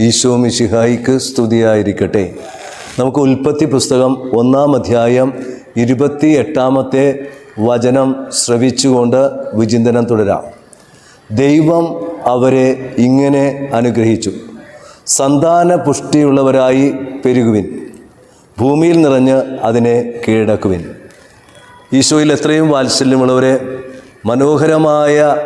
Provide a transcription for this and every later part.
ഈശോ മിശിഹായിക്ക് സ്തുതിയായിരിക്കട്ടെ. നമുക്ക് ഉൽപ്പത്തി പുസ്തകം ഒന്നാം അധ്യായം ഇരുപത്തി എട്ടാമത്തെ വചനം ശ്രവിച്ചുകൊണ്ട് വിചിന്തനം തുടരാം. ദൈവം അവരെ ഇങ്ങനെ അനുഗ്രഹിച്ചു. സന്താന പുഷ്ടിയുള്ളവരായി പെരുകുവിൻ. ഭൂമിയിൽ നിറഞ്ഞ് അതിനെ കീഴടക്കുവിൻ. ഈശോയിൽ എത്രയും വാത്സല്യമുള്ളവരെ മനോഹരമായ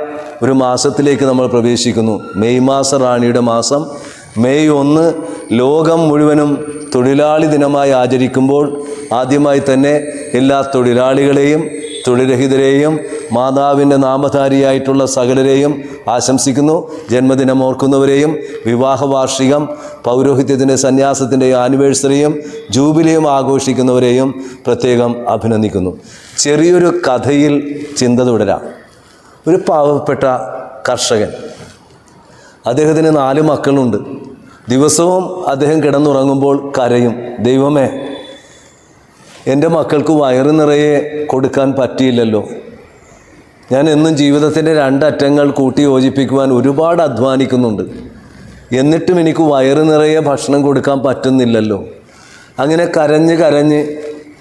ഒരു മാസത്തിലേക്ക് നമ്മൾ പ്രവേശിക്കുന്നു. മെയ് മാസ റാണിയുടെ മാസം മെയ് ഒന്ന് ലോകം മുഴുവനും തൊഴിലാളി ദിനമായി ആചരിക്കുമ്പോൾ ആദ്യമായി തന്നെ എല്ലാ തൊഴിലാളികളെയും തൊഴിൽരഹിതരെയും മാതാവിന്റെ നാമധാരിയായിട്ടുള്ള സകലരെയും ആശംസിക്കുന്നു. ജന്മദിനം ഓർക്കുന്നവരെയും വിവാഹ വാർഷികം പൗരോഹിത്യത്തിന്റെ സന്യാസത്തിന്റെ ആനിവേഴ്സറിയും ജൂബിലിയും ആഘോഷിക്കുന്നവരെയും പ്രത്യേകം അഭിനന്ദിക്കുന്നു. ചെറിയൊരു കഥയിൽ ചിന്ത തുടരാം. ഒരു പാവപ്പെട്ട കർഷകൻ. അദ്ദേഹത്തിന് നാല് മക്കളുണ്ട്. ദിവസവും അദ്ദേഹം കിടന്നുറങ്ങുമ്പോൾ കരയും ദൈവമേ എന്റെ മക്കൾക്ക് വയറ് നിറയെ കൊടുക്കാൻ പറ്റിയില്ലല്ലോ. ഞാൻ എന്നും ജീവിതത്തിന്റെ രണ്ടറ്റങ്ങൾ കൂട്ടി യോജിപ്പിക്കുവാൻ ഒരുപാട് അധ്വാനിക്കുന്നുണ്ട്. എന്നിട്ടും എനിക്ക് വയറ് നിറയെ ഭക്ഷണം കൊടുക്കാൻ പറ്റുന്നില്ലല്ലോ. അങ്ങനെ കരഞ്ഞ് കരഞ്ഞ്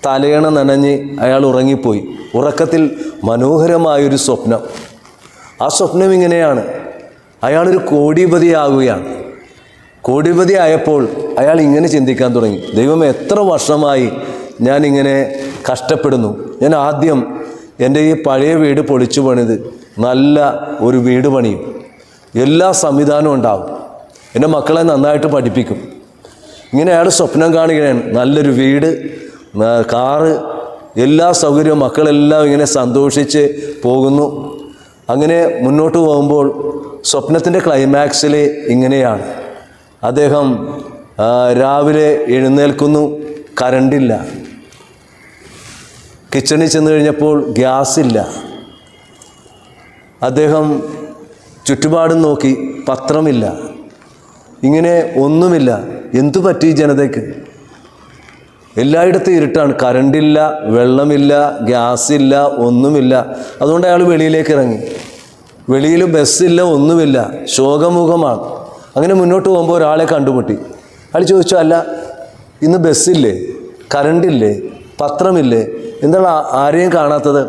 തലയണ നനഞ്ഞ് അയാൾ ഉറങ്ങിപ്പോയി. ഉറക്കത്തിൽ മനോഹരമായൊരു സ്വപ്നം. ആ സ്വപ്നം ഇങ്ങനെയാണ്. അയാളൊരു കോടിപതിയാകുകയാണ്. കോടിപതി ആയപ്പോൾ അയാൾ ഇങ്ങനെ ചിന്തിക്കാൻ തുടങ്ങി. ദൈവം എത്ര വർഷമായി ഞാനിങ്ങനെ കഷ്ടപ്പെടുന്നു. ഞാൻ ആദ്യം എന്റെ ഈ പഴയ വീട് പൊളിച്ചു പണിത്. നല്ല ഒരു വീട് പണിയും. എല്ലാ സംവിധാനവും ഉണ്ടാവും. എന്റെ മക്കളെ നന്നായിട്ട് പഠിപ്പിക്കും. ഇങ്ങനെ അയാൾ സ്വപ്നം കാണുകയാണ്. നല്ലൊരു വീട് കാറ് എല്ലാ സൗകര്യവും മക്കളെല്ലാം ഇങ്ങനെ സന്തോഷിച്ച് പോകുന്നു. അങ്ങനെ മുന്നോട്ട് പോകുമ്പോൾ സ്വപ്നത്തിന്റെ ക്ലൈമാക്സിൽ ഇങ്ങനെയാണ്. അദ്ദേഹം രാവിലെ എഴുന്നേൽക്കുന്നു. കരണ്ടില്ല. കിച്ചണിൽ ചെന്ന് കഴിഞ്ഞപ്പോൾ ഗ്യാസില്ല. അദ്ദേഹം ചുറ്റുപാടും നോക്കി പത്രമില്ല. ഇങ്ങനെ ഒന്നുമില്ല. എന്തു പറ്റി ജനതയ്ക്ക്? എല്ലായിടത്തും ഇരുട്ടാണ്. കരണ്ടില്ല വെള്ളമില്ല ഗ്യാസില്ല ഒന്നുമില്ല. അതുകൊണ്ട് അയാൾ വെളിയിലേക്ക് ഇറങ്ങി. വെളിയിൽ ബസ്സില്ല ഒന്നുമില്ല. ശോകമുഖമാണ്. അങ്ങനെ മുന്നോട്ട് പോകുമ്പോൾ ഒരാളെ കണ്ടുമുട്ടി. അയാൾ ചോദിച്ചു അല്ല ഇന്ന് ബസ്സില്ലേ കറണ്ടില്ലേ പത്രമില്ലേ? എന്താണ് ആരെയും കാണാത്തത്?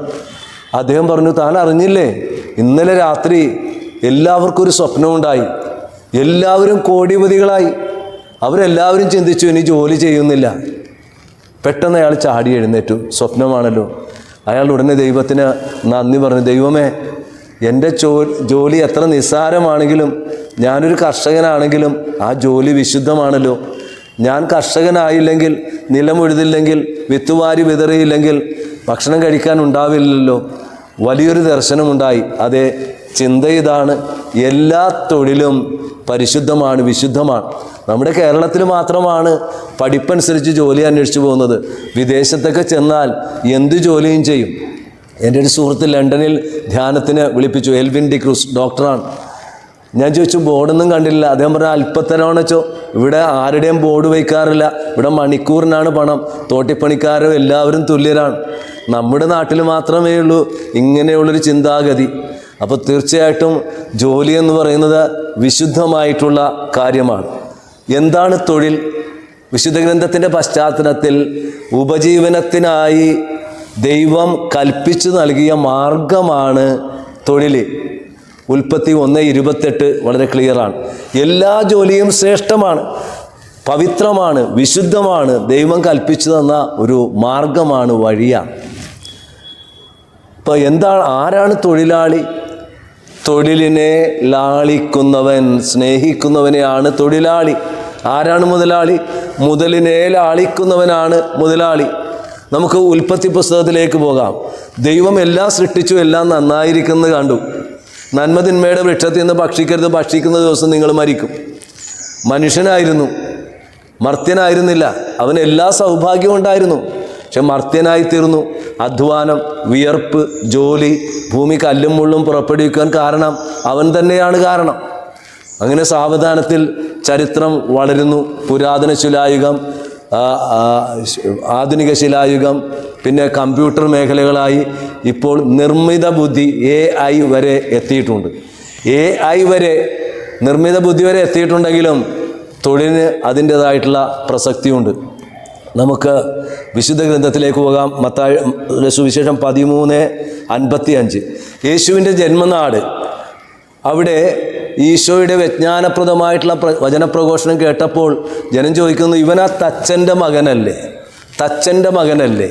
അദ്ദേഹം പറഞ്ഞു താൻ അറിഞ്ഞില്ലേ? ഇന്നലെ രാത്രി എല്ലാവർക്കും ഒരു സ്വപ്നമുണ്ടായി എല്ലാവരും കോടിപതികളായി. അവരെല്ലാവരും ചിന്തിച്ചു ഇനി ജോലി ചെയ്യുന്നില്ല. പെട്ടെന്ന് അയാൾ ചാടി എഴുന്നേറ്റു. സ്വപ്നമാണല്ലോ. അയാൾ ഉടനെ ദൈവത്തിന് നന്ദി പറഞ്ഞു ദൈവമേ എന്റെ ജോലി എത്ര നിസ്സാരമാണെങ്കിലും ഞാനൊരു കർഷകനാണെങ്കിലും ആ ജോലി വിശുദ്ധമാണല്ലോ. ഞാൻ കർഷകനായില്ലെങ്കിൽ നിലമൊഴുതില്ലെങ്കിൽ വിത്തുവാരി വിതറിയില്ലെങ്കിൽ ഭക്ഷണം കഴിക്കാൻ ഉണ്ടാവില്ലല്ലോ. വലിയൊരു ദർശനമുണ്ടായി. അതെ ചിന്ത ഇതാണ്. എല്ലാ തൊഴിലും പരിശുദ്ധമാണ് വിശുദ്ധമാണ്. നമ്മുടെ കേരളത്തിൽ മാത്രമാണ് പഠിപ്പനുസരിച്ച് ജോലി അന്വേഷിച്ചു പോകുന്നത്. വിദേശത്തൊക്കെ ചെന്നാൽ എന്ത് ജോലിയും ചെയ്യും. എന്റെ ഒരു സുഹൃത്ത് ലണ്ടനിൽ ധ്യാനത്തിന് വിളിപ്പിച്ചു. എൽവിൻ ഡി ക്രൂസ് ഡോക്ടറാണ്. ഞാൻ ചോദിച്ചു ബോർഡൊന്നും കണ്ടില്ല അദ്ദേഹം പറഞ്ഞു അല്പത്തരമാണ് വെച്ചോ ഇവിടെ ആരുടെയും ബോർഡ് വയ്ക്കാറില്ല ഇവിടെ മണിക്കൂറിനാണ് പണം. തോട്ടിപ്പണിക്കാരും എല്ലാവരും തുല്യരാണ്. നമ്മുടെ നാട്ടിൽ മാത്രമേ ഉള്ളൂ. ഇങ്ങനെയുള്ളൊരു ചിന്താഗതി. അപ്പോൾ തീർച്ചയായിട്ടും ജോലി എന്ന് പറയുന്നത് വിശുദ്ധമായിട്ടുള്ള കാര്യമാണ്. എന്താണ് തൊഴിൽ? വിശുദ്ധ ഗ്രന്ഥത്തിന്റെ പശ്ചാത്തലത്തിൽ ഉപജീവനത്തിനായി ദൈവം കൽപ്പിച്ചു നൽകിയ മാർഗമാണ് തൊഴിൽ ഉൽപ്പത്തി ഒന്ന് ഇരുപത്തെട്ട് വളരെ ക്ലിയറാണ് എല്ലാ ജോലിയും ശ്രേഷ്ഠമാണ്. പവിത്രമാണ് വിശുദ്ധമാണ്. ദൈവം കൽപ്പിച്ചു തന്ന ഒരു മാർഗമാണ് വഴിയാണ്. ഇപ്പോൾ എന്താണ് ആരാണ് തൊഴിലാളി? തൊഴിലിനെ ലാളിക്കുന്നവൻ സ്നേഹിക്കുന്നവനെയാണ് തൊഴിലാളി. ആരാണ് മുതലാളി? മുതലിനെ ലാളിക്കുന്നവനാണ് മുതലാളി. നമുക്ക് ഉൽപ്പത്തി പുസ്തകത്തിലേക്ക് പോകാം. ദൈവം എല്ലാം സൃഷ്ടിച്ചു എല്ലാം നന്നായിരിക്കുന്നത് കണ്ടു. നന്മതിന്മയുടെ വൃക്ഷത്തിൽ നിന്ന് ഭക്ഷിക്കരുത് ഭക്ഷിക്കുന്ന ദിവസം നിങ്ങൾ മരിക്കും. മനുഷ്യനായിരുന്നു മർത്യനായിരുന്നില്ല. അവന് എല്ലാ സൗഭാഗ്യവും ഉണ്ടായിരുന്നു. പക്ഷെ മർത്യനായി തീർന്നു അധ്വാനം വിയർപ്പ് ജോലി ഭൂമി കല്ലും മുള്ളും പുറപ്പെടുവിക്കാൻ കാരണം അവൻ തന്നെയാണ് കാരണം. അങ്ങനെ സാവധാനത്തിൽ ചരിത്രം വളരുന്നു. പുരാതന ശിലായുഗം ആധുനിക ശിലായുഗം പിന്നെ കമ്പ്യൂട്ടർ മേഖലകളായി ഇപ്പോൾ നിർമ്മിത ബുദ്ധി എ ഐ വരെ എത്തിയിട്ടുണ്ട്. എ ഐ വരെ നിർമ്മിത ബുദ്ധി വരെ എത്തിയിട്ടുണ്ടെങ്കിലും തൊഴിലിന് അതിന്റേതായിട്ടുള്ള പ്രസക്തിയുണ്ട്. നമുക്ക് വിശുദ്ധ ഗ്രന്ഥത്തിലേക്ക് പോകാം. മത്തായ സുവിശേഷം പതിമൂന്ന് അൻപത്തി അഞ്ച് യേശുവിന്റെ ജന്മനാട്. അവിടെ ഈശോയുടെ വിജ്ഞാനപ്രദമായിട്ടുള്ള വചനപ്രഘോഷണം കേട്ടപ്പോൾ ജനം ചോദിക്കുന്നു ഇവനാ തച്ചന്റെ മകനല്ലേ? തച്ചന്റെ മകനല്ലേ?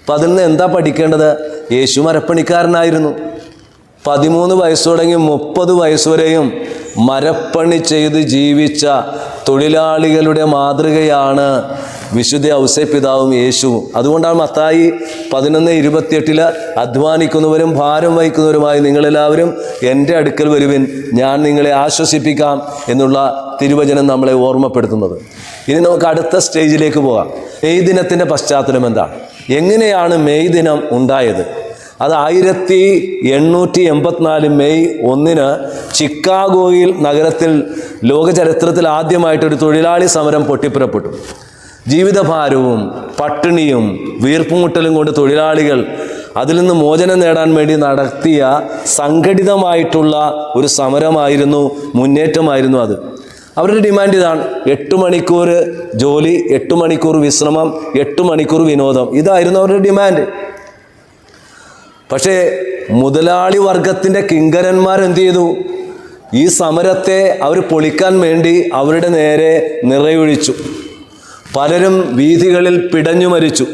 അപ്പം അതിൽ നിന്ന് എന്താ പഠിക്കേണ്ടത്? യേശു മരപ്പണിക്കാരനായിരുന്നു. പതിമൂന്ന് വയസ്സ് തുടങ്ങി മുപ്പത് വയസ്സുവരെയും മരപ്പണി ചെയ്ത് ജീവിച്ച തൊഴിലാളികളുടെ മാതൃകയാണ് വിശുദ്ധ ഔസേപിതാവും യേശുവും. അതുകൊണ്ടാണ് മത്തായി പതിനൊന്ന് ഇരുപത്തിയെട്ടിൽ അധ്വാനിക്കുന്നവരും ഭാരം വഹിക്കുന്നവരുമായി നിങ്ങളെല്ലാവരും എന്റെ അടുക്കൽ വരുവിൻ. ഞാൻ നിങ്ങളെ ആശ്വസിപ്പിക്കാം എന്നുള്ള തിരുവചനം നമ്മളെ ഓർമ്മപ്പെടുത്തുന്നത്. ഇനി നമുക്ക് അടുത്ത സ്റ്റേജിലേക്ക് പോകാം. ഈ ദിനത്തിന്റെ പശ്ചാത്തലം എന്താണ്? എങ്ങനെയാണ് മെയ് ദിനം ഉണ്ടായത്? അത് ആയിരത്തി എണ്ണൂറ്റി എൺപത്തിനാല് മെയ് ഒന്നിന് ചിക്കാഗോയിൽ നഗരത്തിൽ ലോകചരിത്രത്തിൽ ആദ്യമായിട്ടൊരു തൊഴിലാളി സമരം പൊട്ടിപ്പുറപ്പെട്ടു. ജീവിതഭാരവും പട്ടിണിയും വീർപ്പുമുട്ടലും കൊണ്ട് തൊഴിലാളികൾ അതിൽ നിന്ന് മോചനം നേടാൻ വേണ്ടി നടത്തിയ സംഘടിതമായിട്ടുള്ള ഒരു സമരമായിരുന്നു മുന്നേറ്റമായിരുന്നു അത്. അവരുടെ ഡിമാൻഡ് ഇതാണ്. എട്ട് മണിക്കൂർ ജോലി എട്ട് മണിക്കൂർ വിശ്രമം എട്ട് മണിക്കൂർ വിനോദം. ഇതായിരുന്നു അവരുടെ ഡിമാൻഡ് പക്ഷേ മുതലാളി വർഗത്തിന്റെ കിങ്കരന്മാർ എന്ത് ചെയ്തു? ഈ സമരത്തെ അവർ പൊളിക്കാൻ വേണ്ടി അവരുടെ നേരെ നിറയൊഴിച്ചു. പലരും വീതികളിൽ പിടഞ്ഞു മരിച്ചു.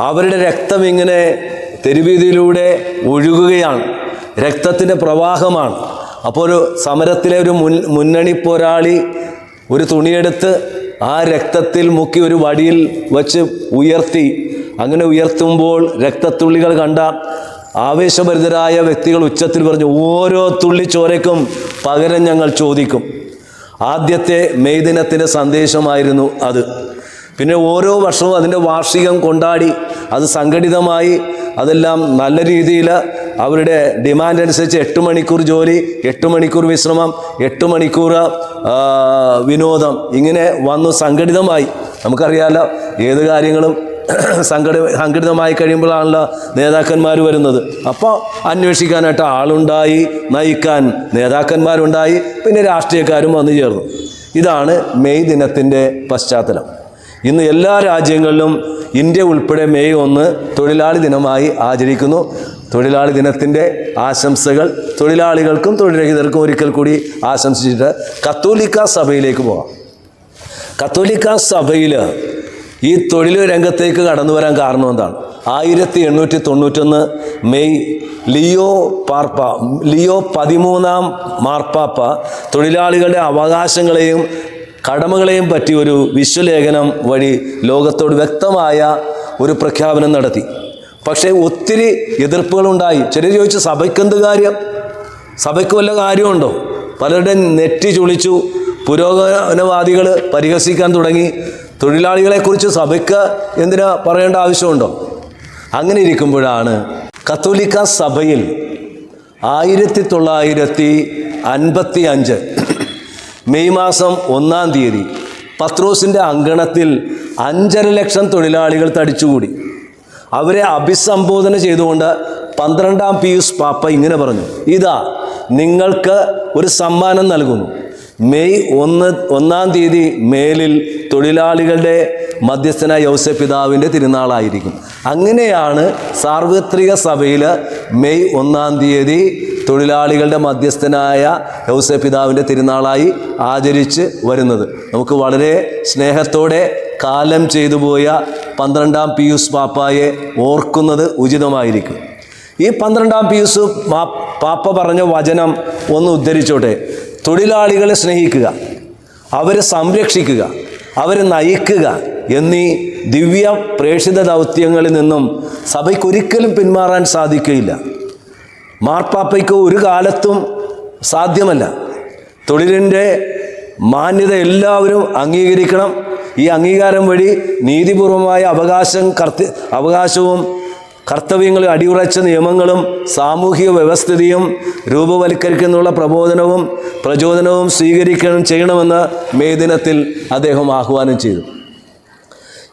അവരുടെ രക്തം ഇങ്ങനെ തെരുവീതിയിലൂടെ ഒഴുകുകയാണ്. രക്തത്തിന്റെ പ്രവാഹമാണ്. അപ്പോൾ ഒരു സമരത്തിലെ ഒരു മുൻ മുന്നണി പോരാളി ഒരു തുണിയെടുത്ത് ആ രക്തത്തിൽ മുക്കി ഒരു വടിയിൽ വച്ച് ഉയർത്തി. അങ്ങനെ ഉയർത്തുമ്പോൾ രക്തത്തുള്ളികൾ കണ്ട ആവേശഭരിതരായ വ്യക്തികൾ ഉച്ചത്തിൽ പറഞ്ഞു ഓരോ തുള്ളി ചോരയ്ക്കും പകരം ഞങ്ങൾ ചോദിക്കും. ആദ്യത്തെ മെയ് ദിനത്തിന്റെ സന്ദേശമായിരുന്നു അത്. പിന്നെ ഓരോ വർഷവും അതിന്റെ വാർഷികം കൊണ്ടാടി. അത് സംഘടിതമായി അതെല്ലാം നല്ല രീതിയിൽ അവരുടെ ഡിമാൻഡ് അനുസരിച്ച് എട്ട് മണിക്കൂർ ജോലി എട്ട് മണിക്കൂർ വിശ്രമം എട്ട് മണിക്കൂർ വിനോദം ഇങ്ങനെ വന്നു സംഘടിതമായി. നമുക്കറിയാലോ ഏത് കാര്യങ്ങളും സംഘടി സംഘടിതമായി കഴിയുമ്പോഴാണല്ലോ നേതാക്കന്മാർ വരുന്നത്. അപ്പോൾ അന്വേഷിക്കാനായിട്ട് ആളുണ്ടായി നയിക്കാൻ നേതാക്കന്മാരുണ്ടായി പിന്നെ രാഷ്ട്രീയക്കാരും വന്നു ചേർന്നു. ഇതാണ് മെയ് ദിനത്തിന്റെ പശ്ചാത്തലം. ഇന്ന് എല്ലാ രാജ്യങ്ങളിലും ഇന്ത്യ ഉൾപ്പെടെ മെയ് ഒന്ന് തൊഴിലാളി ദിനമായി ആചരിക്കുന്നു. തൊഴിലാളി ദിനത്തിന്റെ ആശംസകൾ തൊഴിലാളികൾക്കും തൊഴിൽരഹിതർക്കും ഒരിക്കൽ കൂടി ആശംസിച്ചിട്ട് കത്തോലിക്ക സഭയിലേക്ക് പോകാം കത്തോലിക്ക സഭയിൽ ഈ തൊഴിൽ രംഗത്തേക്ക് കടന്നു വരാൻ കാരണം എന്താണ്? ആയിരത്തി എണ്ണൂറ്റി തൊണ്ണൂറ്റൊന്ന് മെയ് ലിയോ പാർപ്പ ലിയോ പതിമൂന്നാം മാർപ്പാപ്പ തൊഴിലാളികളുടെ അവകാശങ്ങളെയും കടമകളെയും പറ്റി ഒരു വിശ്വലേഖനം വഴി ലോകത്തോട് വ്യക്തമായ ഒരു പ്രഖ്യാപനം നടത്തി. പക്ഷേ ഒത്തിരി എതിർപ്പുകളുണ്ടായി. ചിലർ ചോദിച്ചു സഭയ്ക്കെന്ത് കാര്യം? സഭയ്ക്ക് വല്ല കാര്യമുണ്ടോ? പലരുടെ നെറ്റി ചുളിച്ചു പുരോഗമനവാദികൾ പരിഹസിക്കാൻ തുടങ്ങി. തൊഴിലാളികളെക്കുറിച്ച് സഭയ്ക്ക് എന്തിനാ പറയേണ്ട ആവശ്യമുണ്ടോ? അങ്ങനെ ഇരിക്കുമ്പോഴാണ് കത്തോലിക്ക സഭയിൽ ആയിരത്തി തൊള്ളായിരത്തി അൻപത്തി അഞ്ച് മെയ് മാസം ഒന്നാം തീയതി പത്രോസിന്റെ അങ്കണത്തിൽ അഞ്ചര ലക്ഷം തൊഴിലാളികൾ തടിച്ചുകൂടി. അവരെ അഭിസംബോധന ചെയ്തുകൊണ്ട് പന്ത്രണ്ടാം പിയൂസ് പാപ്പ ഇങ്ങനെ പറഞ്ഞു ഇതാ നിങ്ങൾക്ക് ഒരു സമ്മാനം നൽകുന്നു. മെയ് ഒന്ന് ഒന്നാം തീയതി മേലിൽ തൊഴിലാളികളുടെ മധ്യസ്ഥന യൗസ പിതാവിന്റെ തിരുനാളായിരിക്കും. അങ്ങനെയാണ് സാർവത്രിക സഭയിൽ മെയ് ഒന്നാം തീയതി തൊഴിലാളികളുടെ മധ്യസ്ഥനായ യൗസ പിതാവിന്റെ തിരുനാളായി ആചരിച്ച് വരുന്നത്. നമുക്ക് വളരെ സ്നേഹത്തോടെ കാലം ചെയ്തു പോയ പന്ത്രണ്ടാം പിയൂസ് പാപ്പായെ ഓർക്കുന്നത് ഉചിതമായിരിക്കും. ഈ പന്ത്രണ്ടാം പിയൂസ് പാപ്പ പറഞ്ഞ വചനം ഒന്ന് ഉദ്ധരിച്ചോട്ടെ. തൊഴിലാളികളെ സ്നേഹിക്കുക അവരെ സംരക്ഷിക്കുക അവരെ നയിക്കുക എന്നീ ദിവ്യ പ്രേക്ഷിത ദൗത്യങ്ങളിൽ നിന്നും സഭയ്ക്കൊരിക്കലും പിന്മാറാൻ സാധിക്കുകയില്ല. മാർപ്പാപ്പയ്ക്ക് ഒരു കാലത്തും സാധ്യമല്ല. തൊഴിലിന്റെ മാന്യത എല്ലാവരും അംഗീകരിക്കണം. ഈ അംഗീകാരം വഴി നീതിപൂർവമായ അവകാശം കർത്ത അവകാശവും കർത്തവ്യങ്ങളും അടിയുറച്ച നിയമങ്ങളും സാമൂഹിക വ്യവസ്ഥിതിയും രൂപവൽക്കരിക്കുന്നുള്ള പ്രബോധനവും പ്രചോദനവും സ്വീകരിക്കണം ചെയ്യണമെന്ന് മെയ് ദിനത്തിൽ അദ്ദേഹം ആഹ്വാനം ചെയ്തു.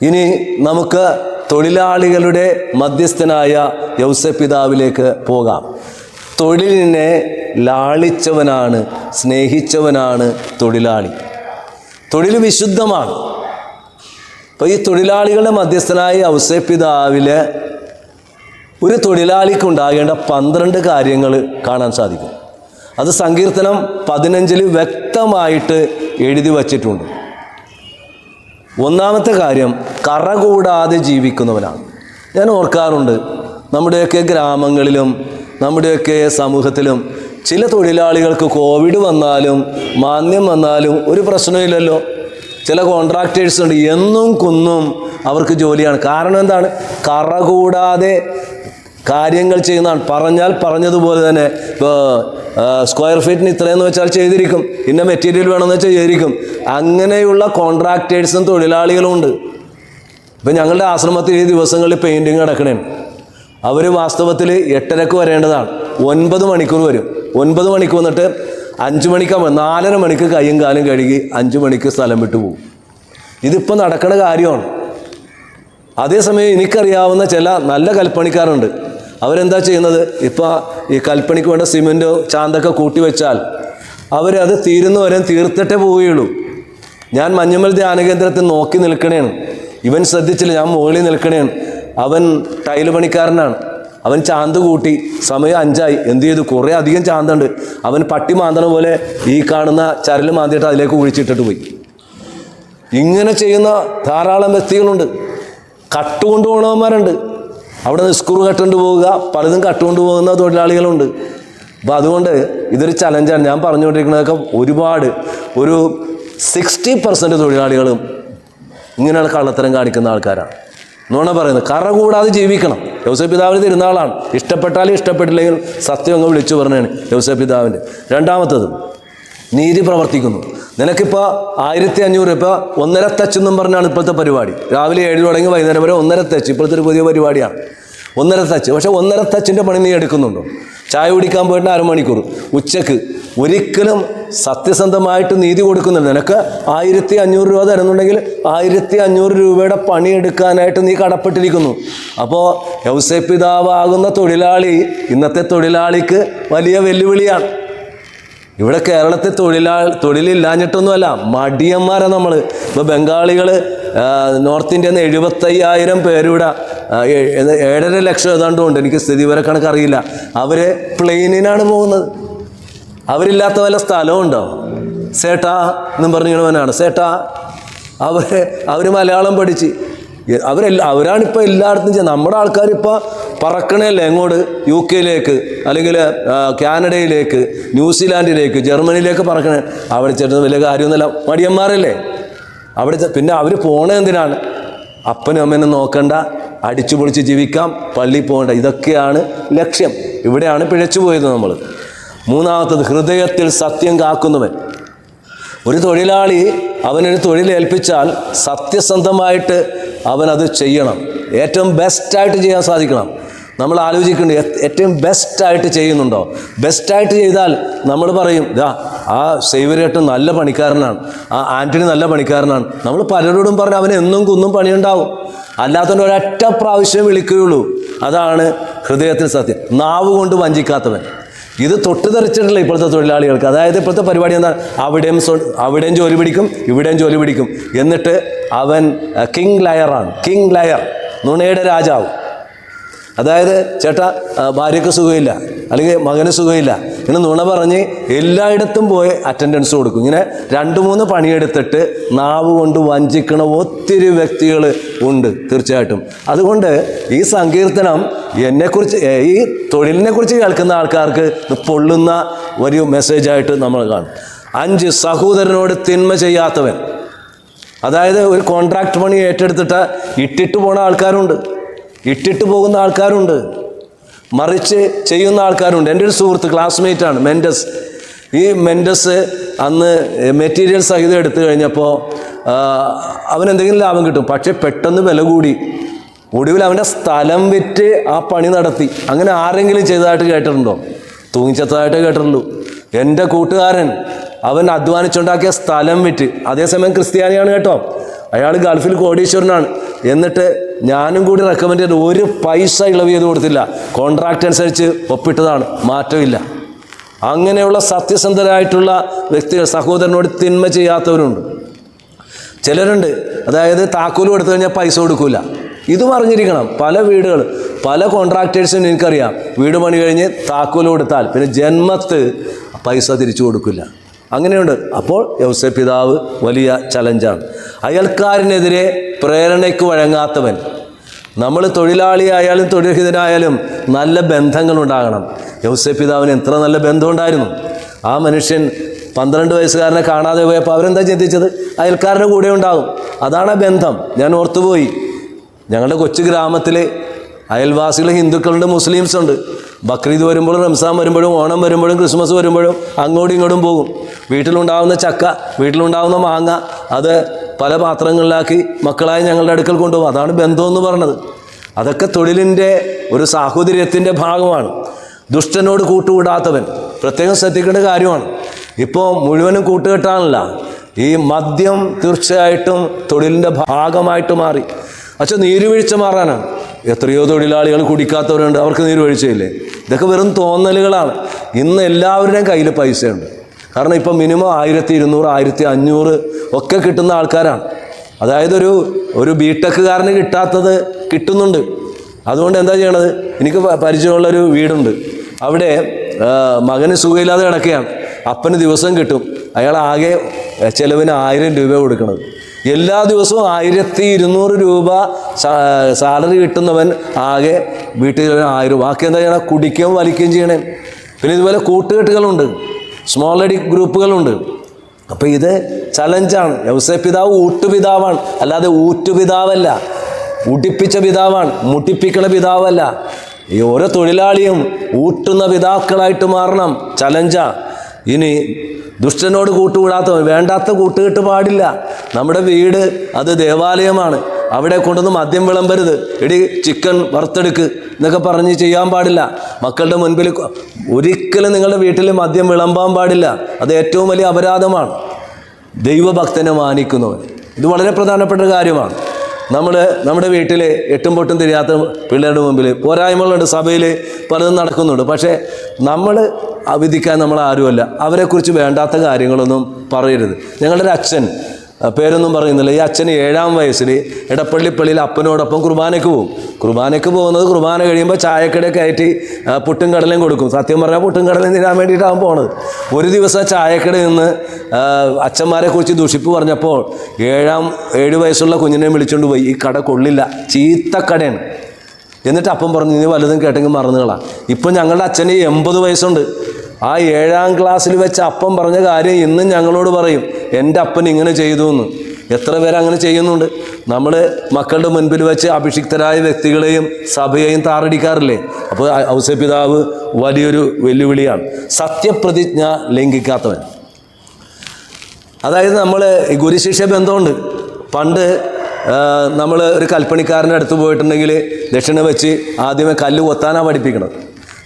ഇനി നമുക്ക് തൊഴിലാളികളുടെ മധ്യസ്ഥനായ യൗസപിതാവിലേക്ക് പോകാം. തൊഴിലിനെ ലാളിച്ചവനാണ് സ്നേഹിച്ചവനാണ് തൊഴിലാളി. തൊഴിൽ വിശുദ്ധമാണ്. അപ്പോൾ ഈ തൊഴിലാളികളുടെ മധ്യസ്ഥനായ ഔസേ ഒരു തൊഴിലാളിക്ക് ഉണ്ടാകേണ്ട പന്ത്രണ്ട് കാര്യങ്ങൾ കാണാൻ സാധിക്കും. അത് സങ്കീർത്തനം പതിനഞ്ചിൽ വ്യക്തമായിട്ട് എഴുതി വച്ചിട്ടുണ്ട്. ഒന്നാമത്തെ കാര്യം കറ കൂടാതെ ജീവിക്കുന്നവനാണ്. ഞാൻ ഓർക്കാറുണ്ട് നമ്മുടെയൊക്കെ ഗ്രാമങ്ങളിലും നമ്മുടെയൊക്കെ സമൂഹത്തിലും ചില തൊഴിലാളികൾക്ക് കോവിഡ് വന്നാലും മാന്യം വന്നാലും ഒരു പ്രശ്നമില്ലല്ലോ. ചില കോൺട്രാക്ടേഴ്സ് ഉണ്ട് എന്നും കുന്നും അവർക്ക് ജോലിയാണ്. കാരണം എന്താണ്? കറ കൂടാതെ കാര്യങ്ങൾ ചെയ്യുന്നതാണ്. പറഞ്ഞാൽ പറഞ്ഞതുപോലെ തന്നെ ഇപ്പോൾ സ്ക്വയർ ഫീറ്റിന് ഇത്രയെന്ന് വെച്ചാൽ ചെയ്തിരിക്കും. ഇന്ന മെറ്റീരിയൽ വേണമെന്ന് വെച്ചാൽ ചെയ്തിരിക്കും. അങ്ങനെയുള്ള കോൺട്രാക്ടേഴ്സും തൊഴിലാളികളും ഉണ്ട്. ഇപ്പം ഞങ്ങളുടെ ആശ്രമത്തിൽ ഈ ദിവസങ്ങളിൽ പെയിന്റിങ് നടക്കണേ അവർ വാസ്തവത്തിൽ എട്ടരക്ക് വരേണ്ടതാണ്. ഒൻപത് മണിക്കൂർ വരും. ഒൻപത് മണിക്ക് വന്നിട്ട് അഞ്ച് മണിക്കാകുമ്പോൾ നാലര മണിക്ക് കൈയും കാലും കഴുകി അഞ്ച് മണിക്ക് സ്ഥലം വിട്ടു പോകും. ഇതിപ്പോൾ നടക്കുന്ന കാര്യമാണ്. അതേസമയം എനിക്കറിയാവുന്ന ചില നല്ല കൽപ്പണിക്കാരുണ്ട്. അവരെന്താ ചെയ്യുന്നത്? ഇപ്പോൾ ഈ കൽപ്പണിക്ക് വേണ്ട സിമെന്റോ ചാന്തൊക്കെ കൂട്ടി വെച്ചാൽ അവരത് തീരുന്നവരെ തീർത്തിട്ടേ പോവുകയുള്ളൂ. ഞാൻ മഞ്ഞമ്മൽ ധ്യാനകേന്ദ്രത്തിൽ നോക്കി നിൽക്കണേണ്. ഇവൻ ശ്രദ്ധിച്ചില്ല ഞാൻ മുകളിൽ നിൽക്കണേണ്. അവൻ ടൈൽ പണിക്കാരനാണ്. അവൻ ചാന്ത് കൂട്ടി സമയം അഞ്ചായി. എന്ത് ചെയ്തു? കുറേ അധികം ചാന്തുണ്ട്. അവൻ പട്ടി മാന്തണ പോലെ ഈ കാണുന്ന ചരൽ മാന്തിയിട്ട് അതിലേക്ക് ഒഴിച്ചിട്ടിട്ട് പോയി. ഇങ്ങനെ ചെയ്യുന്ന ധാരാളം വ്യക്തികളുണ്ട്. കട്ടുകൊണ്ട് പോകണവന്മാരുണ്ട് അവിടെ സ്ക്രൂ കട്ടുകൊണ്ട് പോവുക. പലതും കട്ടുകൊണ്ട് പോകുന്ന തൊഴിലാളികളുണ്ട്. അപ്പം അതുകൊണ്ട് ഇതൊരു ചലഞ്ചാണ് ഞാൻ പറഞ്ഞുകൊണ്ടിരിക്കുന്നതൊക്കെ ഒരുപാട്. ഒരു സിക്സ്റ്റി പെർസെന്റ് തൊഴിലാളികളും ഇങ്ങനെയുള്ള കള്ളത്തരം കാണിക്കുന്ന ആൾക്കാരാണ്. നുണ പറയുന്നത്. കറ കൂടാതെ ജീവിക്കണം. യൗസഫ് പിതാവിന് തിരുനാളാണ് ഇഷ്ടപ്പെട്ടാലും ഇഷ്ടപ്പെട്ടില്ലെങ്കിൽ സത്യം അങ്ങ് വിളിച്ചു പറഞ്ഞാണ് യൗസഫ് പിതാവിന്റെ രണ്ടാമത്തത് നീതി പ്രവർത്തിക്കുന്നു. നിനക്കിപ്പോൾ ആയിരത്തി അഞ്ഞൂറ് ഇപ്പോൾ ഒന്നര ടച്ച് എന്നും പറഞ്ഞാണ് ഇപ്പോഴത്തെ പരിപാടി. രാവിലെ ഏഴ് തുടങ്ങി വൈകുന്നേരം വരെ ഒന്നര തച്ച്. ഇപ്പോഴത്തെ ഒരു പുതിയ പരിപാടിയാണ്. ഒന്നര തച്ച് പക്ഷേ ഒന്നര തച്ചിന്റെ പണി നീ എടുക്കുന്നുണ്ടോ? ചായ കുടിക്കാൻ പോയിട്ട് അരമണിക്കൂർ. ഉച്ചയ്ക്ക് ഒരിക്കലും സത്യസന്ധമായിട്ട് നീതി കൊടുക്കുന്നില്ല. നിനക്ക് ആയിരത്തി അഞ്ഞൂറ് രൂപ തരുന്നുണ്ടെങ്കിൽ ആയിരത്തി അഞ്ഞൂറ് രൂപയുടെ പണി എടുക്കാനായിട്ട് നീ കടപ്പെട്ടിരിക്കുന്നു. അപ്പോൾ യൗസേ പിതാവാകുന്ന തൊഴിലാളി ഇന്നത്തെ തൊഴിലാളിക്ക് വലിയ വെല്ലുവിളിയാണ്. ഇവിടെ കേരളത്തിൽ തൊഴിലാ തൊഴിലില്ലാഞ്ഞിട്ടൊന്നുമല്ല മടിയന്മാരാണ് നമ്മൾ ഇപ്പോൾ ബംഗാളികൾ നോർത്ത് ഇന്ത്യയിൽ നിന്ന് എഴുപത്തയ്യായിരം ഏ- ഏഴര ലക്ഷം ഏതാണ്ട് ഉണ്ട് എനിക്ക് സ്ഥിതി വരെ കണക്കറിയില്ല അവർ പ്ലെയിനിനാണ് പോകുന്നത്. അവരില്ലാത്ത വല്ല സ്ഥലവും ഉണ്ടോ? സേട്ടാ എന്നും പറഞ്ഞവനാണ് സേട്ടാ അവർ അവർ മലയാളം പഠിച്ച്. അവരെല്ലാം അവരാണിപ്പോൾ എല്ലായിടത്തും ചെയ്യുന്നത്. നമ്മുടെ ആൾക്കാരിപ്പോൾ പറക്കണേല്ലേ എങ്ങോട്ട്? യു കെയിലേക്ക് അല്ലെങ്കിൽ കാനഡയിലേക്ക് ന്യൂസിലാൻഡിലേക്ക് ജർമ്മനിയിലേക്ക് പറക്കണേ. അവിടെ ചേട്ടൻ വലിയ കാര്യമൊന്നുമില്ല. മടിയന്മാരല്ലേ? അവിടെ പിന്നെ അവർ പോണ എന്തിനാണ്? അപ്പനും അമ്മനും നോക്കണ്ട. അടിച്ചു പൊളിച്ച് ജീവിക്കാം. പള്ളി പോകണ്ട. ഇതൊക്കെയാണ് ലക്ഷ്യം. ഇവിടെയാണ് പിഴച്ചു പോയത് നമ്മൾ മൂന്നാമത്തത് ഹൃദയത്തിൽ സത്യം കാക്കുന്നവൻ. ഒരു തൊഴിലാളി അവനൊരു തൊഴിലേൽപ്പിച്ചാൽ സത്യസന്ധമായിട്ട് അവനത് ചെയ്യണം. ഏറ്റവും ബെസ്റ്റായിട്ട് ചെയ്യാൻ സാധിക്കണം. നമ്മൾ ആലോചിക്കേണ്ടത് ഏ- ഏറ്റവും ബെസ്റ്റായിട്ട് ചെയ്യുന്നുണ്ടോ? ബെസ്റ്റായിട്ട് ചെയ്താൽ നമ്മൾ പറയും ദാ ആ സേവരേട്ടൻ നല്ല പണിക്കാരനാണ് ആ ആന്റണി നല്ല പണിക്കാരനാണ്. നമ്മൾ പലരോടും പറഞ്ഞ് അവന് എന്നും കുന്നും പണിയുണ്ടാവും. അല്ലാത്തവൻ ഒരൊറ്റ പ്രാവശ്യം വിളിക്കുകയുള്ളൂ. അതാണ് ഹൃദയത്തിന് സത്യം. നാവ് കൊണ്ട് വഞ്ചിക്കാത്തവൻ. ഇത് തൊട്ട് തെറിച്ചിട്ടില്ല ഇപ്പോഴത്തെ തൊഴിലാളികൾക്ക്. അതായത് ഇപ്പോഴത്തെ പരിപാടി എന്താണ് അവിടെയും അവിടെയും ജോലി പിടിക്കും ഇവിടെയും ജോലി പിടിക്കും. എന്നിട്ട് അവൻ കിങ് ലയറാണ് കിങ് ലയർ നുണയുടെ രാജാവ്. അതായത് ചേട്ടാ ഭാര്യയ്ക്ക് സുഖമില്ല അല്ലെങ്കിൽ മകന് സുഖമില്ല ഇങ്ങനെ നുണ പറഞ്ഞ് എല്ലായിടത്തും പോയി അറ്റൻഡൻസ് കൊടുക്കും. ഇങ്ങനെ രണ്ട് മൂന്ന് പണിയെടുത്തിട്ട് നാവ് കൊണ്ട് വഞ്ചിക്കണ ഒത്തിരി വ്യക്തികൾ ഉണ്ട് തീർച്ചയായിട്ടും. അതുകൊണ്ട് ഈ സങ്കീർത്തനം എന്നെക്കുറിച്ച് ഈ തൊഴിലിനെ കുറിച്ച് കേൾക്കുന്ന ആൾക്കാർക്ക് പൊള്ളുന്ന ഒരു മെസ്സേജായിട്ട് നമ്മൾ കാണും. അഞ്ച് സഹോദരനോട് തിന്മ ചെയ്യാത്തവൻ. അതായത് ഒരു കോൺട്രാക്ട് പണി ഏറ്റെടുത്തിട്ട് ഇട്ടിട്ട് പോണ ആൾക്കാരുണ്ട്. ഇട്ടിട്ട് പോകുന്ന ആൾക്കാരുണ്ട്. മറിച്ച് ചെയ്യുന്ന ആൾക്കാരുണ്ട്. എന്റെ ഒരു സുഹൃത്ത് ക്ലാസ്മേറ്റ് ആണ് മെൻഡസ്. ഈ മെൻഡസ് അന്ന് മെറ്റീരിയൽ സഹിതം എടുത്തു കഴിഞ്ഞപ്പോൾ അവൻ എന്തെങ്കിലും ലാഭം കിട്ടും. പക്ഷേ പെട്ടെന്ന് വില കൂടി. ഒടുവിൽ അവന്റെ സ്ഥലം വിറ്റ് ആ പണി നടത്തി. അങ്ങനെ ആരെങ്കിലും ചെയ്തതായിട്ട് കേട്ടിട്ടുണ്ടോ? തൂങ്ങിച്ചത്തതായിട്ട് കേട്ടിട്ടുള്ളൂ. എന്റെ കൂട്ടുകാരൻ അവൻ അധ്വാനിച്ചുണ്ടാക്കിയ സ്ഥലം വിറ്റ്. അതേസമയം ക്രിസ്ത്യാനിയാണ് കേട്ടോ. അയാൾ ഗൾഫിൽ കോടീശ്വരനാണ്. എന്നിട്ട് ഞാനും കൂടി റെക്കമെൻഡ് ചെയ്ത് ഒരു പൈസ ഇളവ് ചെയ്ത് കൊടുത്തില്ല. കോൺട്രാക്റ്റ് അനുസരിച്ച് ഒപ്പിട്ടതാണ്. മാറ്റമില്ല. അങ്ങനെയുള്ള സത്യസന്ധരായിട്ടുള്ള വ്യക്തികൾ സഹോദരനോട് തിന്മ ചെയ്യാത്തവരുണ്ട്. ചിലരുണ്ട്. അതായത് താക്കോൽ കൊടുത്തു കഴിഞ്ഞാൽ പൈസ കൊടുക്കില്ല ഇത് അറിഞ്ഞിരിക്കണം. പല വീടുകൾ പല കോൺട്രാക്ടേഴ്സിനും എനിക്കറിയാം. വീട് പണി കഴിഞ്ഞ് താക്കോൽ കൊടുത്താൽ പിന്നെ ജന്മത്ത് പൈസ തിരിച്ചു കൊടുക്കില്ല. അങ്ങനെയുണ്ട്. അപ്പോൾ യൗസെ പിതാവ് വലിയ ചലഞ്ചാണ്. അയൽക്കാരനെതിരെ പ്രേരണയ്ക്ക് വഴങ്ങാത്തവൻ. നമ്മൾ തൊഴിലാളിയായാലും തൊഴിൽഹിതനായാലും നല്ല ബന്ധങ്ങൾ ഉണ്ടാകണം യൗസെ പിതാവിന് എത്ര നല്ല ബന്ധമുണ്ടായിരുന്നു. ആ മനുഷ്യൻ പന്ത്രണ്ട് വയസ്സുകാരനെ കാണാതെ പോയപ്പോൾ അവരെന്താ ചിന്തിച്ചത്? അയൽക്കാരുടെ കൂടെ ഉണ്ടാകും അതാണ് ആ ബന്ധം. ഞാൻ ഓർത്തുപോയി. ഞങ്ങളുടെ കൊച്ചു ഗ്രാമത്തിൽ അയൽവാസികൾ ഹിന്ദുക്കളുണ്ട് മുസ്ലിംസ് ഉണ്ട് ബക്രീദ് വരുമ്പോഴും റംസാൻ വരുമ്പോഴും ഓണം വരുമ്പോഴും ക്രിസ്മസ് വരുമ്പോഴും അങ്ങോട്ടും ഇങ്ങോട്ടും പോകും. വീട്ടിലുണ്ടാവുന്ന ചക്ക വീട്ടിലുണ്ടാവുന്ന മാങ്ങ അത് പല പാത്രങ്ങളിലാക്കി മക്കളായി ഞങ്ങളുടെ അടുക്കൽ കൊണ്ടുപോകും. അതാണ് ബന്ധമെന്ന് പറഞ്ഞത്. അതൊക്കെ തൊഴിലിന്റെ ഒരു സാഹോദര്യത്തിന്റെ ഭാഗമാണ്. ദുഷ്ടനോട് കൂട്ടുകൂടാത്തവൻ പ്രത്യേകം ശ്രദ്ധിക്കേണ്ട കാര്യമാണ്. ഇപ്പോൾ മുഴുവനും കൂട്ടുകെട്ടാണല്ല. ഈ മദ്യം തീർച്ചയായിട്ടും തൊഴിലിന്റെ ഭാഗമായിട്ട് മാറി. അച്ഛൻ നീരുവീഴ്ച മാറാനാണ്. എത്രയോ തൊഴിലാളികൾ കുടിക്കാത്തവരുണ്ട് അവർക്ക് നീരുവീഴ്ചയില്ലേ ഇതൊക്കെ വെറും തോന്നലുകളാണ്. ഇന്ന് എല്ലാവരുടെയും കയ്യിൽ പൈസയുണ്ട്. കാരണം ഇപ്പം മിനിമം ആയിരത്തി ഇരുന്നൂറ് ആയിരത്തി അഞ്ഞൂറ് ഒക്കെ കിട്ടുന്ന ആൾക്കാരാണ്. അതായത് ഒരു ഒരു ബിടെക്കുകാരന് കിട്ടാത്തത് കിട്ടുന്നുണ്ട്. അതുകൊണ്ട് എന്താ ചെയ്യണത്? എനിക്ക് പരിചയമുള്ളൊരു വീടുണ്ട്. അവിടെ മകന് സുഖമില്ലാതെ കിടക്കുകയാണ്. അപ്പന് ദിവസം കിട്ടും. അയാൾ ആകെ ചെലവിന് ആയിരം രൂപ കൊടുക്കണത്. എല്ലാ ദിവസവും ആയിരത്തി ഇരുന്നൂറ് രൂപ സാലറി കിട്ടുന്നവൻ ആകെ വീട്ടിൽ ആയിരം ബാക്കി എന്താ ചെയ്യണം? കുടിക്കുകയും വലിക്കുകയും ചെയ്യണേ. പിന്നെ ഇതുപോലെ കൂട്ടുകെട്ടുകളുണ്ട്. സ്മോൾ അടി ഗ്രൂപ്പുകളുണ്ട്. അപ്പോൾ ഇത് ചലഞ്ചാണ് വ്യവസായ പിതാവ് ഊട്ടുപിതാവാണ്. അല്ലാതെ ഊറ്റുപിതാവല്ല. ഉടിപ്പിച്ച പിതാവാണ്. മുട്ടിപ്പിക്കണ പിതാവല്ല. ഈ ഓരോ തൊഴിലാളിയും ഊട്ടുന്ന പിതാക്കളായിട്ട് മാറണം. ചലഞ്ചാ ഇനി ദുഷ്ടനോട് കൂട്ടുകൂടാത്തവൻ. വേണ്ടാത്ത കൂട്ടുകെട്ട് പാടില്ല. നമ്മുടെ വീട് അത് ദേവാലയമാണ്. അവിടെ കൊണ്ടൊന്ന് മദ്യം വിളമ്പരുത്. എടി ചിക്കൻ വറുത്തെടുക്ക് എന്നൊക്കെ പറഞ്ഞ് ചെയ്യാൻ പാടില്ല. മക്കളുടെ മുൻപിൽ ഒരിക്കലും നിങ്ങളുടെ വീട്ടിൽ മദ്യം വിളമ്പാൻ പാടില്ല. അത് ഏറ്റവും വലിയ അപരാധമാണ്. ദൈവഭക്തനെ മാനിക്കുന്നവൻ ഇത് വളരെ പ്രധാനപ്പെട്ട കാര്യമാണ്. നമ്മൾ നമ്മുടെ വീട്ടിൽ എട്ടും പൊട്ടും തിരിയാത്ത പിള്ളേരുടെ മുമ്പിൽ പോരായ്മകളുണ്ട് സഭയിൽ പലതും നടക്കുന്നുണ്ട്. പക്ഷേ നമ്മൾ വിധിക്കാൻ നമ്മൾ ആരുമല്ല അവരെക്കുറിച്ച് വേണ്ടാത്ത കാര്യങ്ങളൊന്നും പറയരുത്. ഞങ്ങളുടെ അച്ഛൻ പേരൊന്നും പറയുന്നില്ല. ഈ അച്ഛൻ ഏഴാം വയസ്സിൽ ഇടപ്പള്ളി പള്ളിയിൽ അപ്പനോടൊപ്പം കുർബാനയ്ക്ക് പോകും കുർബാനയ്ക്ക് പോകുന്നത് കുർബാന കഴിയുമ്പോൾ ചായക്കട കയറ്റി പുട്ടും കടലയും കൊടുക്കും. സത്യം പറഞ്ഞാൽ പുട്ടും കടലയും തിന്നാൻ വേണ്ടിയിട്ടാണ് പോണത്. ഒരു ദിവസം ചായക്കട നിന്ന് അച്ഛന്മാരെ കുറിച്ച് ദുഷിപ്പ് പറഞ്ഞപ്പോൾ ഏഴാം ഏഴ് വയസ്സുള്ള കുഞ്ഞിനെ വിളിച്ചുകൊണ്ട് പോയി. ഈ കട കൊള്ളില്ല. ചീത്ത കടയാണ്. എന്നിട്ട് അപ്പം പറഞ്ഞു നീ വലുതും കേട്ടെങ്കിൽ മറന്നുകളാ ഇപ്പം ഞങ്ങളുടെ അച്ഛന് എൺപത് വയസ്സുണ്ട്. ആ ഏഴാം ക്ലാസ്സിൽ വെച്ച് അപ്പം പറഞ്ഞ കാര്യം ഇന്നും ഞങ്ങളോട് പറയും. എന്റെ അപ്പൻ ഇങ്ങനെ ചെയ്തു എന്ന് എത്ര പേര് അങ്ങനെ ചെയ്യുന്നുണ്ട്? നമ്മൾ മക്കളുടെ മുൻപിൽ വെച്ച് അഭിഷിക്തരായ വ്യക്തികളെയും സഭയെയും താറടിക്കാറില്ലേ? അപ്പോൾ ഔസപിതാവ് വലിയൊരു വെല്ലുവിളിയാണ്. സത്യപ്രതിജ്ഞ ലംഘിക്കാത്തവൻ. അതായത് നമ്മൾ ഗുരുശിക്ഷ ബന്ധമുണ്ട്. പണ്ട് നമ്മൾ ഒരു കൽപ്പണിക്കാരന്റെ അടുത്ത് പോയിട്ടുണ്ടെങ്കിൽ ദക്ഷിണ വെച്ച് ആദ്യമേ കല്ല് കൊത്താനാണ് പഠിപ്പിക്കണത്.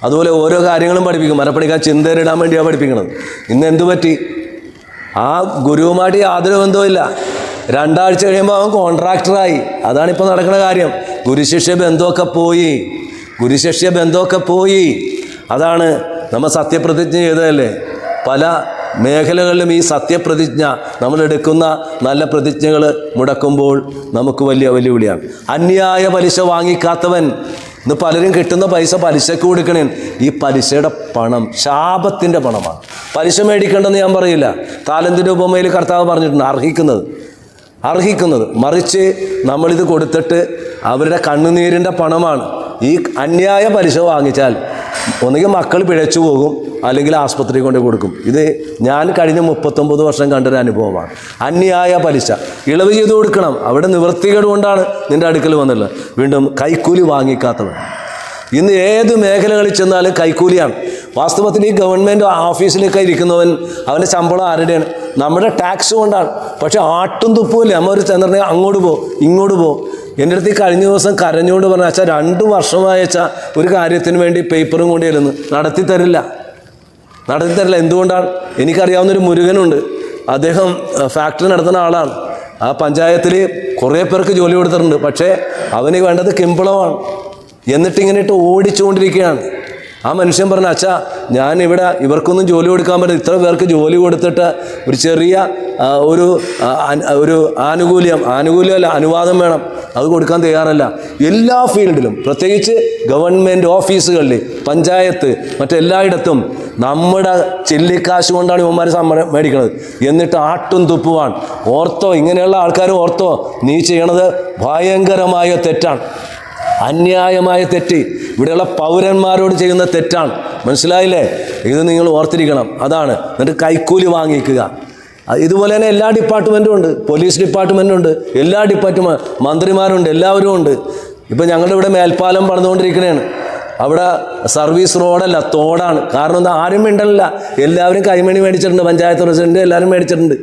അതുപോലെ ഓരോ കാര്യങ്ങളും പഠിപ്പിക്കും. മരപ്പണിക്കാൻ ചിന്തയിടാൻ വേണ്ടിയാണ് പഠിപ്പിക്കണത്. ഇന്ന് എന്തു പറ്റി? ആ ഗുരുവുമായിട്ട് യാതൊരു ബന്ധവുമില്ല. രണ്ടാഴ്ച കഴിയുമ്പോൾ അവൻ കോൺട്രാക്ടറായി അതാണിപ്പോൾ നടക്കുന്ന കാര്യം. ഗുരുശിഷ്യ ബന്ധമൊക്കെ പോയി. ഗുരുശിഷ്യ ബന്ധമൊക്കെ പോയി. അതാണ് നമ്മൾ സത്യപ്രതിജ്ഞ ചെയ്തതല്ലേ? പല മേഖലകളിലും ഈ സത്യപ്രതിജ്ഞ നമ്മളെടുക്കുന്ന നല്ല പ്രതിജ്ഞകൾ മുടക്കുമ്പോൾ നമുക്ക് വലിയ വെല്ലുവിളിയാണ്. അന്യായ പലിശ വാങ്ങിക്കാത്തവൻ ഇന്ന് പലരും കിട്ടുന്ന പൈസ പലിശക്ക് കൊടുക്കണേ. ഈ പലിശയുടെ പണം ശാപത്തിന്റെ പണമാണ്. പലിശ മേടിക്കേണ്ടെന്ന് ഞാൻ പറയില്ല. താലന്തിന്റെ ഉപമയിൽ കർത്താവ് പറഞ്ഞിട്ടുണ്ട് അർഹിക്കുന്നത്. അർഹിക്കുന്നത്. മറിച്ച് നമ്മളിത് കൊടുത്തിട്ട് അവരുടെ കണ്ണുനീരിന്റെ പണമാണ്. ഈ അന്യായ പലിശ വാങ്ങിച്ചാൽ ഒന്നുകിൽ മക്കൾ പിഴച്ചു പോകും അല്ലെങ്കിൽ ആസ്പത്രി കൊണ്ട് കൊടുക്കും. ഇത് ഞാൻ കഴിഞ്ഞ മുപ്പത്തൊമ്പത് വർഷം കണ്ടൊരു അനുഭവമാണ്. അന്യായ പലിശ. ഇളവ് ചെയ്ത് കൊടുക്കണം. അവിടെ നിവൃത്തികേട് കൊണ്ടാണ് നിന്റെ അടുക്കൽ വന്നുള്ളത് വീണ്ടും കൈക്കൂലി വാങ്ങിക്കാത്തവൻ. ഇന്ന് ഏത് മേഖലകളിൽ ചെന്നാലും കൈക്കൂലിയാണ്. വാസ്തവത്തിൽ ഈ ഗവൺമെന്റ് ഓഫീസിലൊക്കെ ഇരിക്കുന്നവൻ അവന്റെ ശമ്പളം ആരുടെയാണ്? നമ്മുടെ ടാക്സ് കൊണ്ടാണ്. പക്ഷെ ആട്ടും തുപ്പുമില്ല നമ്മൾ ഒരു ചെന്നിട്ടുണ്ടെങ്കിൽ അങ്ങോട്ട് പോ ഇങ്ങോട്ട് പോ. എന്റെ അടുത്ത് കഴിഞ്ഞ ദിവസം കരഞ്ഞുകൊണ്ട് പറഞ്ഞ അച്ഛാ രണ്ട് വർഷമായി അച്ഛാ ഒരു കാര്യത്തിന് വേണ്ടി പേപ്പറും കൊണ്ട് ചെല്ലുന്നു. നടത്തി തരില്ല. നടത്തി തരില്ല. എന്തുകൊണ്ടാണ്? എനിക്കറിയാവുന്നൊരു മുരുകനുണ്ട്. അദ്ദേഹം ഫാക്ടറി നടത്തുന്ന ആളാണ്. ആ പഞ്ചായത്തിൽ കുറേ പേർക്ക് ജോലി കൊടുത്തിട്ടുണ്ട്. പക്ഷേ അവന് വേണ്ടത് കിമ്പളമാണ്. എന്നിട്ട് ഇങ്ങനെ ഇട്ട് ഓടിച്ചുകൊണ്ടിരിക്കുകയാണ്. ആ മനുഷ്യൻ പറഞ്ഞ അച്ഛാ ഞാൻ ഇവിടെ ഇവർക്കൊന്നും ജോലി കൊടുക്കാൻ പറ്റില്ല. ഇത്ര പേർക്ക് ജോലി കൊടുത്തിട്ട് ഒരു ചെറിയ ഒരു ഒരു ആനുകൂല്യം ആനുകൂല്യമല്ല അനുവാദം വേണം. അത് കൊടുക്കാൻ തയ്യാറല്ല. എല്ലാ ഫീൽഡിലും പ്രത്യേകിച്ച് ഗവൺമെന്റ് ഓഫീസുകളിൽ പഞ്ചായത്ത് മറ്റെല്ലായിടത്തും നമ്മുടെ ചെല്ലിക്കാശ് കൊണ്ടാണ് ഇവന്മാർ സമ്മതം മേടിക്കുന്നത് എന്നിട്ട് ആട്ടും തുപ്പുവാൻ ഓർത്തോ ഇങ്ങനെയുള്ള ആൾക്കാർ ഓർത്തോ നീ ചെയ്യണത് ഭയങ്കരമായ തെറ്റാണ്. അന്യായമായ തെറ്റ്. ഇവിടെയുള്ള പൗരന്മാരോട് ചെയ്യുന്ന തെറ്റാണ്. മനസ്സിലായില്ലേ? ഇത് നിങ്ങൾ ഓർത്തിരിക്കണം. അതാണ്. എന്നിട്ട് കൈക്കൂലി വാങ്ങിക്കുക. ഇതുപോലെ തന്നെ എല്ലാ ഡിപ്പാർട്ട്മെന്റും ഉണ്ട്. പോലീസ് ഡിപ്പാർട്ട്മെന്റും ഉണ്ട്. എല്ലാ ഡിപ്പാർട്ട്മെന്റ് മന്ത്രിമാരുണ്ട്. എല്ലാവരും ഉണ്ട്. ഇപ്പം ഞങ്ങളുടെ ഇവിടെ മേൽപ്പാലം പണിതുകൊണ്ടിരിക്കണേണ്. അവിടെ സർവീസ് റോഡല്ല തോടാണ്. കാരണം എന്താ? ആരും മിണ്ടല്ല എല്ലാവരും കൈമണി മേടിച്ചിട്ടുണ്ട്. പഞ്ചായത്ത് പ്രസിഡന്റ് എല്ലാവരും മേടിച്ചിട്ടുണ്ട്.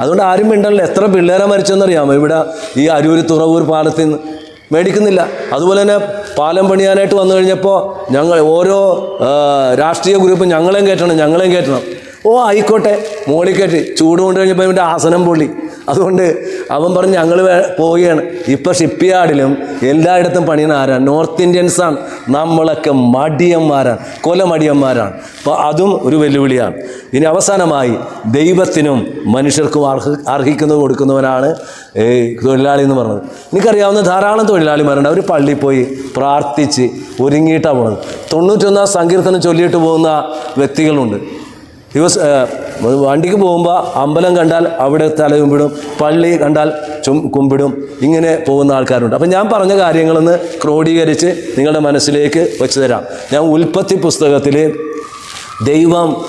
അതുകൊണ്ട് ആരും മിണ്ടല്ല എത്ര പിള്ളേരെ മരിച്ചെന്നറിയാമോ? ഇവിടെ ഈ അരൂർ തുറവൂർ പാലത്തിൽ നിന്ന് മേടിക്കുന്നില്ല. അതുപോലെ തന്നെ പാലം പണിയാനായിട്ട് വന്നു കഴിഞ്ഞപ്പോൾ ഞങ്ങൾ ഓരോ രാഷ്ട്രീയ ഗ്രൂപ്പും ഞങ്ങളെയും കയറ്റണം ഞങ്ങളെയും കയറ്റണം. ഓ ആയിക്കോട്ടെ. മോളിൽ കയറ്റി. ചൂട് കൊണ്ട് കഴിഞ്ഞപ്പോൾ ഇവന്റെ ആസനം പൊള്ളി. അതുകൊണ്ട് അവൻ പറഞ്ഞ് ഞങ്ങൾ പോവുകയാണ്. ഇപ്പോൾ ഷിപ്പ് യാർഡിലും എല്ലായിടത്തും പണിയണ ആരാണ് നോർത്ത് ഇന്ത്യൻസാണ് നമ്മളൊക്കെ മടിയന്മാരാണ്. കൊലമടിയന്മാരാണ്. അപ്പോൾ അതും ഒരു വെല്ലുവിളിയാണ്. ഇനി അവസാനമായി ദൈവത്തിനും മനുഷ്യർക്കും അർഹ അർഹിക്കുന്നത് കൊടുക്കുന്നവനാണ് തൊഴിലാളി എന്ന് പറഞ്ഞത്. എനിക്കറിയാവുന്ന ധാരാളം തൊഴിലാളിമാരുണ്ട്. അവർ പള്ളിയിൽ പോയി പ്രാർത്ഥിച്ച് ഒരുങ്ങിയിട്ടാണ് പോകുന്നത് തൊണ്ണൂറ്റൊന്നാം സങ്കീർത്തനം ചൊല്ലിയിട്ട് പോകുന്ന വ്യക്തികളുണ്ട്. ദിവസ വണ്ടിക്ക് പോകുമ്പോൾ അമ്പലം കണ്ടാൽ അവിടെ തല കുമ്പിടും പള്ളി കണ്ടാൽ ചും കുമ്പിടും. ഇങ്ങനെ പോകുന്ന ആൾക്കാരുണ്ട്. അപ്പം ഞാൻ പറഞ്ഞ കാര്യങ്ങളൊന്ന് ക്രോഡീകരിച്ച് നിങ്ങളുടെ മനസ്സിലേക്ക് വെച്ച് തരാം. ഞാൻ ഉൽപ്പത്തി പുസ്തകത്തിൽ ദൈവം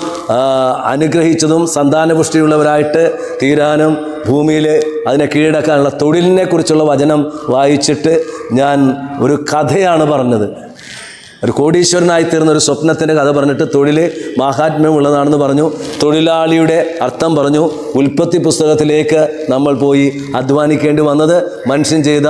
അനുഗ്രഹിച്ചതും സന്താനപുഷ്ടിയുള്ളവരായിട്ട് തീരാനും ഭൂമിയിൽ അതിനെ കീഴടക്കാനുള്ള തൊഴിലിനെ കുറിച്ചുള്ള വചനം വായിച്ചിട്ട് ഞാൻ ഒരു കഥയാണ് പറഞ്ഞത്. ഒരു കോടീശ്വരനായി തീർന്ന ഒരു സ്വപ്നത്തിന്റെ കഥ പറഞ്ഞിട്ട് തൊഴിൽ മാഹാത്മ്യമുള്ളതാണെന്ന് പറഞ്ഞു. തൊഴിലാളിയുടെ അർത്ഥം പറഞ്ഞു. ഉൽപ്പത്തി പുസ്തകത്തിലേക്ക് നമ്മൾ പോയി അധ്വാനിക്കേണ്ടി വന്നത് മനുഷ്യൻ ചെയ്ത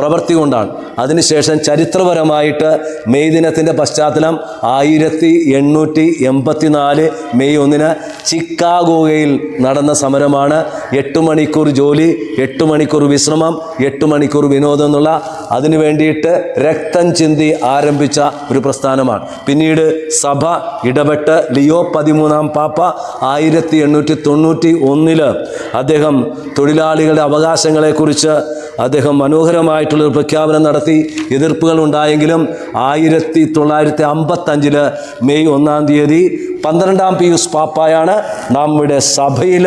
പ്രവൃത്തി കൊണ്ടാണ്. അതിനുശേഷം ചരിത്രപരമായിട്ട് മെയ് ദിനത്തിന്റെ പശ്ചാത്തലം ആയിരത്തി എണ്ണൂറ്റി എൺപത്തി നാല് മെയ് ഒന്നിന് ചിക്കാഗോയിൽ നടന്ന സമരമാണ്. എട്ട് മണിക്കൂർ ജോലി എട്ട് മണിക്കൂർ വിശ്രമം എട്ട് മണിക്കൂർ വിനോദം എന്നുള്ള അതിനു വേണ്ടിയിട്ട് രക്തം ചിന്തി ആരംഭിച്ച ഒരു പ്രസ്ഥാനമാണ്. പിന്നീട് സഭ ഇടപെട്ട് ലിയോ പതിമൂന്നാം പാപ്പ ആയിരത്തി എണ്ണൂറ്റി തൊണ്ണൂറ്റി ഒന്നിൽ അദ്ദേഹം തൊഴിലാളികളുടെ അവകാശങ്ങളെക്കുറിച്ച് അദ്ദേഹം മനോഹരമായിട്ടുള്ളൊരു പ്രഖ്യാപനം നടത്തി. എതിർപ്പുകൾ ഉണ്ടായെങ്കിലും ആയിരത്തി തൊള്ളായിരത്തി അമ്പത്തഞ്ചിൽ മെയ് ഒന്നാം തീയതി പന്ത്രണ്ടാം പിയൂസ് പാപ്പായാണ് നമ്മുടെ സഭയിൽ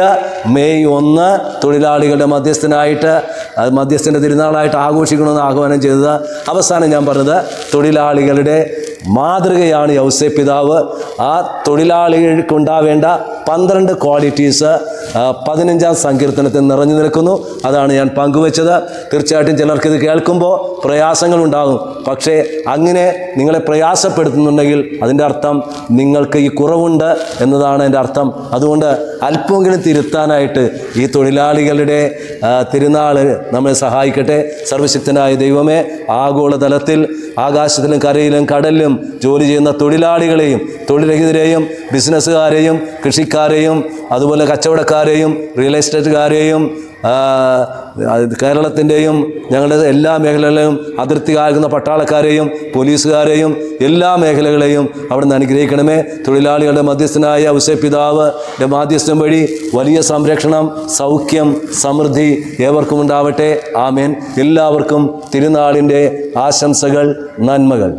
മെയ് ഒന്ന് തൊഴിലാളികളുടെ മധ്യസ്ഥനായിട്ട് മധ്യസ്ഥന്റെ തിരുനാളായിട്ട് ആഘോഷിക്കണമെന്ന് ആഹ്വാനം ചെയ്തത്. അവസാനം ഞാൻ പറഞ്ഞത് തൊഴിലാളികളുടെ മാതൃകയാണ് യൗസേ പിതാവ് ആ തൊഴിലാളികൾക്കുണ്ടാവേണ്ട പന്ത്രണ്ട് ക്വാളിറ്റീസ് പതിനഞ്ചാം സങ്കീർത്തനത്തിൽ നിറഞ്ഞു നിൽക്കുന്നു. അതാണ് ഞാൻ പങ്കുവച്ചത്. തീർച്ചയായിട്ടും ചിലർക്ക് ഇത് കേൾക്കുമ്പോൾ പ്രയാസങ്ങൾ ഉണ്ടാകും പക്ഷേ അങ്ങനെ നിങ്ങളെ പ്രയാസപ്പെടുത്തുന്നുണ്ടെങ്കിൽ അതിന്റെ അർത്ഥം നിങ്ങൾക്ക് ഈ കുറവുണ്ട് എന്നതാണ് എന്റെ അർത്ഥം. അതുകൊണ്ട് അല്പമെങ്കിലും തിരുത്താനായിട്ട് ഈ തൊഴിലാളികളുടെ തിരുനാൾ നമ്മളെ സഹായിക്കട്ടെ. സർവശക്തനായ ദൈവമേ ആഗോളതലത്തിൽ ആകാശത്തിലും കരയിലും കടലിലും ജോലി ചെയ്യുന്ന തൊഴിലാളികളെയും തൊഴിലഹിതരെയും ബിസിനസ്സുകാരെയും കൃഷിക്കാരെയും അതുപോലെ കച്ചവടക്കാരെയും റിയൽ എസ്റ്റേറ്റുകാരെയും കേരളത്തിന്റെയും ഞങ്ങളുടെ എല്ലാ മേഖലകളിലും അതിർത്തി കാക്കുന്ന പട്ടാളക്കാരെയും പോലീസുകാരെയും എല്ലാ മേഖലകളെയും അവിടെ നിന്ന് അനുഗ്രഹിക്കണമേ. തൊഴിലാളികളുടെ മധ്യസ്ഥനായ ഔസപിതാവ് മാധ്യസ്ഥം വഴി വലിയ സംരക്ഷണം സൗഖ്യം സമൃദ്ധി ഏവർക്കും ഉണ്ടാവട്ടെ. ആമേൻ. എല്ലാവർക്കും തിരുനാളിന്റെ ആശംസകൾ നന്മകൾ.